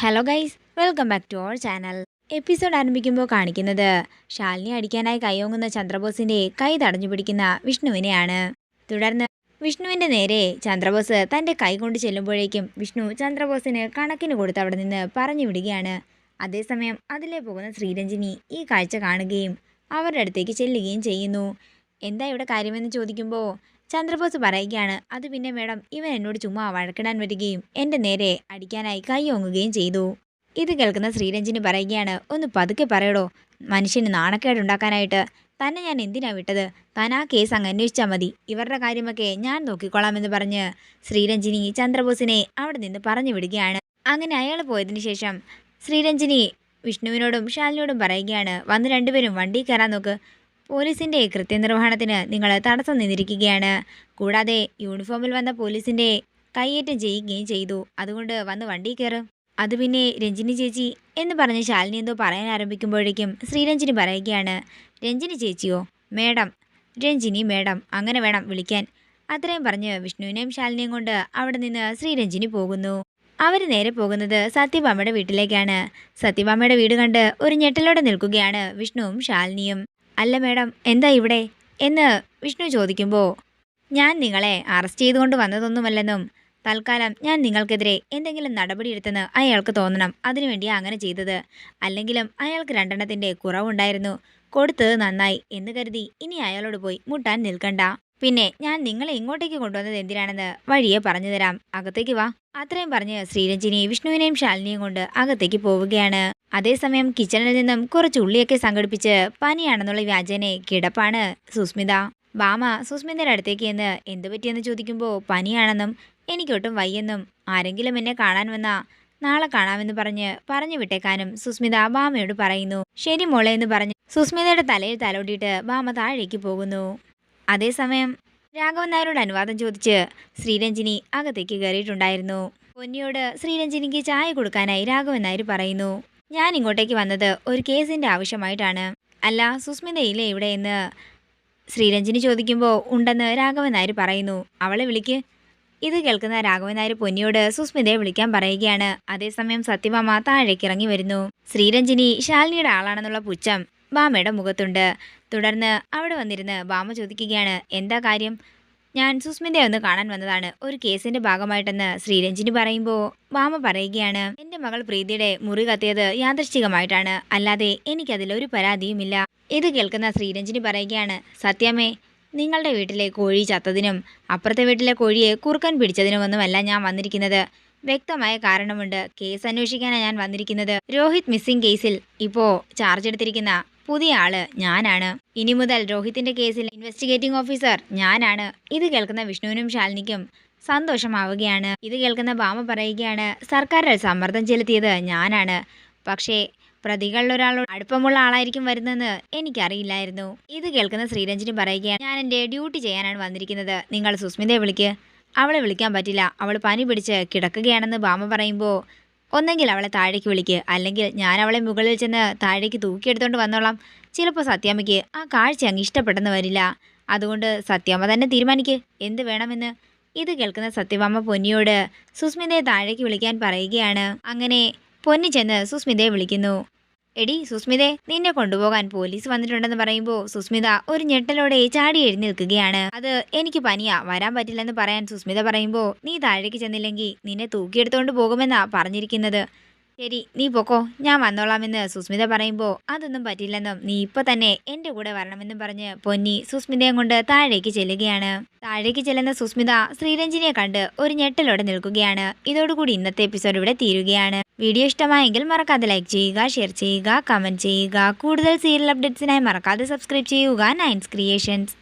Hello guys welcome back to our channel episode ആരംഭിക്കുമ്പോൾ കാണിക്കുന്നത് ശാലിനി അടിക്കാനായി കൈയോങ്ങുന്ന ചന്ദ്രബോസിന്റെ കൈ തടഞ്ഞു പിടിക്കുന്ന വിഷ്ണുവിനെയാണ്. തുടർന്ന് വിഷ്ണുവിന്റെ നേരെ ചന്ദ്രബോസ് തന്റെ കൈ കൊണ്ട് ചെല്ലുമ്പോഴേക്കും വിഷ്ണു ചന്ദ്രബോസിന് കണക്കിന് കൊടുത്ത് അവിടെ നിന്ന് പറഞ്ഞു വിടുകയാണ്. അതേസമയം അതിലേ പോകുന്ന ശ്രീരഞ്ജിനി ഈ കാഴ്ച കാണുകയും അവരുടെ അടുത്തേക്ക് ചെല്ലുകയും ചെയ്യുന്നു. എന്താ ഇവിടെ കാര്യമെന്ന് ചോദിക്കുമ്പോൾ ചന്ദ്രബോസ് പറയുകയാണ് അത് പിന്നെ മേഡം ഇവൻ എന്നോട് ചുമ്മാ വഴക്കിടാൻ വരികയും എന്റെ നേരെ അടിക്കാനായി കൈ ഓങ്ങുകയും ചെയ്തു. ഇത് കേൾക്കുന്ന ശ്രീരഞ്ജിന് പറയുകയാണ് ഒന്ന് പതുക്കെ പറയടോ മനുഷ്യന് നാണക്കേടുണ്ടാക്കാനായിട്ട്. തന്നെ ഞാൻ എന്തിനാ വിട്ടത്? താൻ ആ കേസ് അങ്ങ് അന്വേഷിച്ചാൽ മതി. ഇവരുടെ കാര്യമൊക്കെ ഞാൻ നോക്കിക്കൊള്ളാമെന്ന് പറഞ്ഞ് ശ്രീരഞ്ജിനി ചന്ദ്രബോസിനെ അവിടെ നിന്ന് പറഞ്ഞു വിടുകയാണ്. അങ്ങനെ അയാൾ പോയതിനു ശേഷം ശ്രീരഞ്ജിനി വിഷ്ണുവിനോടും ശാലിനിയോടും പറയുകയാണ് വന്ന് രണ്ടുപേരും വണ്ടി കയറാൻ നോക്ക്. പോലീസിന്റെ കൃത്യനിർവഹണത്തിന് നിങ്ങൾ തടസ്സം നിന്നിരിക്കുകയാണ്. കൂടാതെ യൂണിഫോമിൽ വന്ന പോലീസിന്റെ കയ്യേറ്റം ചെയ്യുകയും ചെയ്തു. അതുകൊണ്ട് വന്ന് വണ്ടി കയറും. അത് പിന്നെ രഞ്ജിനി ചേച്ചി എന്ന് പറഞ്ഞ് ശാലിനി എന്തോ പറയാൻ ആരംഭിക്കുമ്പോഴേക്കും ശ്രീരഞ്ജിനി പറയുകയാണ് രഞ്ജിനി ചേച്ചിയോ? മേഡം. രഞ്ജിനി മേഡം. അങ്ങനെ വേണം വിളിക്കാൻ. അത്രയും പറഞ്ഞ് വിഷ്ണുവിനെയും ശാലിനിയും കൊണ്ട് അവിടെ നിന്ന് ശ്രീരഞ്ജിനി പോകുന്നു. അവർ നേരെ പോകുന്നത് സത്യഭാമയുടെ വീട്ടിലേക്കാണ്. സത്യഭാമയുടെ വീട് കണ്ട് ഒരു ഞെട്ടലോടെ നിൽക്കുകയാണ് വിഷ്ണുവും ശാലിനിയും. അല്ല മേഡം എന്താ ഇവിടെ? എന്ന് വിഷ്ണു ചോദിക്കുമ്പോൾ ഞാൻ നിങ്ങളെ അറസ്റ്റ് ചെയ്തുകൊണ്ട് വന്നതൊന്നുമല്ലെന്നും തൽക്കാലം ഞാൻ നിങ്ങൾക്കെതിരെ എന്തെങ്കിലും നടപടിയെടുത്തെന്ന് അയാൾക്ക് തോന്നണം. അതിനുവേണ്ടിയാ അങ്ങനെ ചെയ്തത്. അല്ലെങ്കിലും അയാൾക്ക് രണ്ടെണ്ണത്തിന്റെ കുറവുണ്ടായിരുന്നു. കൊടുത്തത് നന്നായി എന്ന് കരുതി ഇനി അയാളോട് പോയി മുട്ടാൻ നിൽക്കണ്ട. പിന്നെ ഞാൻ നിങ്ങളെ ഇങ്ങോട്ടേക്ക് കൊണ്ടുവന്നത് എന്തിനാണെന്ന് വഴിയെ പറഞ്ഞു തരാം. അകത്തേക്ക് വാ. അത്രയും പറഞ്ഞ് ശ്രീരഞ്ജിനി വിഷ്ണുവിനെയും ശാലിനിയും കൊണ്ട് അകത്തേക്ക് പോവുകയാണ്. അതേസമയം കിച്ചണിൽ നിന്നും കുറച്ച് ഉള്ളിയൊക്കെ സംഘടിപ്പിച്ച് പനിയാണെന്നുള്ള വ്യാജനെ കിടപ്പാണ് സുസ്മിത. ബാമ സുസ്മിതയുടെ അടുത്തേക്ക് എന്ന് എന്തു പറ്റിയെന്ന് ചോദിക്കുമ്പോൾ പനിയാണെന്നും എനിക്കൊട്ടും വയ്യെന്നും ആരെങ്കിലും എന്നെ കാണാൻ വന്നാ നാളെ കാണാമെന്ന് പറഞ്ഞ് പറഞ്ഞു വിട്ടേക്കാനും സുസ്മിത ബാമയോട് പറയുന്നു. ശരി മോളെ എന്ന് പറഞ്ഞ് സുസ്മിതയുടെ തലയിൽ തലോടിയിട്ട് ബാമ താഴേക്ക് പോകുന്നു. അതേസമയം രാഘവൻ നായരോട് അനുവാദം ചോദിച്ച് ശ്രീരഞ്ജിനി അകത്തേക്ക് കയറിയിട്ടുണ്ടായിരുന്നു. പൊന്നിയോട് ശ്രീരഞ്ജിനിക്ക് ചായ കൊടുക്കാനായി രാഘവൻ നായർ പറയുന്നു ഞാൻ ഇങ്ങോട്ടേക്ക് വന്നത് ഒരു കേസിന്റെ ആവശ്യമായിട്ടാണ്. അല്ല സുസ്മിതയില്ലേ ഇവിടെ എന്ന് ശ്രീരഞ്ജിനി ചോദിക്കുമ്പോൾ ഉണ്ടെന്ന് രാഘവൻ നായർ പറയുന്നു. അവളെ വിളിക്ക്. ഇത് കേൾക്കുന്ന രാഘവൻ നായർ പൊന്നിയോട് സുസ്മിതയെ വിളിക്കാൻ പറയുകയാണ്. അതേസമയം സത്യഭാമ താഴേക്ക് ഇറങ്ങി വരുന്നു. ശ്രീരഞ്ജിനി ശാലിനിയുടെ ആളാണെന്നുള്ള പുച്ഛം ബാമയുടെ മുഖത്തുണ്ട്. തുടർന്ന് അവിടെ വന്നിരുന്ന് ബാമ ചോദിക്കുകയാണ് എന്താ കാര്യം? ഞാൻ സുസ്മിതയെ ഒന്ന് കാണാൻ വന്നതാണ്. ഒരു കേസിന്റെ ഭാഗമായിട്ടെന്ന് ശ്രീരഞ്ജിനി പറയുമ്പോൾ ബാമ പറയുകയാണ് എന്റെ മകൾ പ്രീതിയുടെ മുറി കത്തിയത് യാദൃശ്ചികമായിട്ടാണ്. അല്ലാതെ എനിക്കതിൽ ഒരു പരാതിയുമില്ല. ഇത് കേൾക്കുന്ന ശ്രീരഞ്ജിനി പറയുകയാണ് സത്യമേ നിങ്ങളുടെ വീട്ടിലെ കോഴി ചത്തതിനും അപ്പുറത്തെ വീട്ടിലെ കോഴിയെ കുറുക്കൻ പിടിച്ചതിനുമൊന്നുമല്ല ഞാൻ വന്നിരിക്കുന്നത്. വ്യക്തമായ കാരണമുണ്ട്. കേസ് അന്വേഷിക്കാനാണ് ഞാൻ വന്നിരിക്കുന്നത്. രോഹിത് മിസ്സിംഗ് കേസിൽ ഇപ്പോൾ ചാർജ് എടുത്തിരിക്കുന്ന പുതിയ ആൾ ഞാനാണ്. ഇനി മുതൽ രോഹിത്തിന്റെ കേസിൽ ഇൻവെസ്റ്റിഗേറ്റിംഗ് ഓഫീസർ ഞാനാണ്. ഇത് കേൾക്കുന്ന വിഷ്ണുവിനും ശാലിനിക്കും സന്തോഷമാവുകയാണ്. ഇത് കേൾക്കുന്ന ഭാമ പറയുകയാണ് സർക്കാരിൽ സമ്മർദ്ദം ചെലുത്തിയത് ഞാനാണ്. പക്ഷേ പ്രതികളിൽ ഒരാളോട് അടുപ്പമുള്ള ആളായിരിക്കും വരുന്നതെന്ന് എനിക്കറിയില്ലായിരുന്നു. ഇത് കേൾക്കുന്ന ശ്രീരഞ്ജിനി പറയുകയാണ് ഞാൻ എന്റെ ഡ്യൂട്ടി ചെയ്യാനാണ് വന്നിരിക്കുന്നത്. നിങ്ങൾ സുസ്മിതയെ വിളിക്ക്. അവളെ വിളിക്കാൻ പറ്റില്ല. അവൾ പനി പിടിച്ച് കിടക്കുകയാണെന്ന് ഭാമ പറയുമ്പോൾ ഒന്നെങ്കിൽ അവളെ താഴേക്ക് വിളിക്ക്. അല്ലെങ്കിൽ ഞാൻ അവളെ മുകളിൽ ചെന്ന് താഴേക്ക് തൂക്കിയെടുത്തോണ്ട് വന്നോളാം. ചിലപ്പോൾ സത്യാമ്മയ്ക്ക് ആ കാഴ്ച അങ്ങ് ഇഷ്ടപ്പെട്ടെന്ന് വരില്ല. അതുകൊണ്ട് സത്യാമ്മ തന്നെ തീരുമാനിക്ക്. എന്ത് വേണമെന്ന്? ഇത് കേൾക്കുന്ന സത്യഭാമ പൊന്നിയോട് സുസ്മിതയെ താഴേക്ക് വിളിക്കാൻ പറയുകയാണ്. അങ്ങനെ പൊന്നി ചെന്ന് സുസ്മിതയെ വിളിക്കുന്നു. എടി സുസ്മിതേ നിന്നെ കൊണ്ടുപോകാൻ പോലീസ് വന്നിട്ടുണ്ടെന്ന് പറയുമ്പോൾ സുസ്മിത ഒരു ഞെട്ടലോടെ ചാടി എഴുന്നേൽക്കുകയാണ്. അത് എനിക്ക് പനിയാ വരാൻ പറ്റില്ലെന്ന് പറയാൻ സുസ്മിത പറയുമ്പോൾ നീ താഴേക്ക് ചെന്നില്ലെങ്കിൽ നിന്നെ തൂക്കിയെടുത്തോണ്ട് പോകുമെന്നാ പറഞ്ഞിരിക്കുന്നത്. ശരി നീ പൊക്കോ. ഞാൻ വന്നോളാമെന്ന് സുസ്മിത പറയുമ്പോൾ അതൊന്നും പറ്റില്ലെന്നും നീ ഇപ്പൊ തന്നെ എന്റെ കൂടെ വരണമെന്നും പറഞ്ഞ് പൊന്നി സുസ്മിതയും കൊണ്ട് താഴേക്ക് ചെല്ലുകയാണ്. താഴേക്ക് ചെല്ലുന്ന സുസ്മിത ശ്രീരഞ്ജിനെ കണ്ട് ഒരു ഞെട്ടലോടെ നിൽക്കുകയാണ്. ഇതോടുകൂടി ഇന്നത്തെ എപ്പിസോഡ് ഇവിടെ തീരുകയാണ്. വീഡിയോ ഇഷ്ടമായെങ്കിൽ മറക്കാതെ ലൈക്ക് ചെയ്യുക ഷെയർ ചെയ്യുക കമന്റ് ചെയ്യുക. കൂടുതൽ സീരിയൽ അപ്ഡേറ്റ്സിനായി മറക്കാതെ സബ്സ്ക്രൈബ് ചെയ്യുക. നയൻസ് ക്രിയേഷൻസ്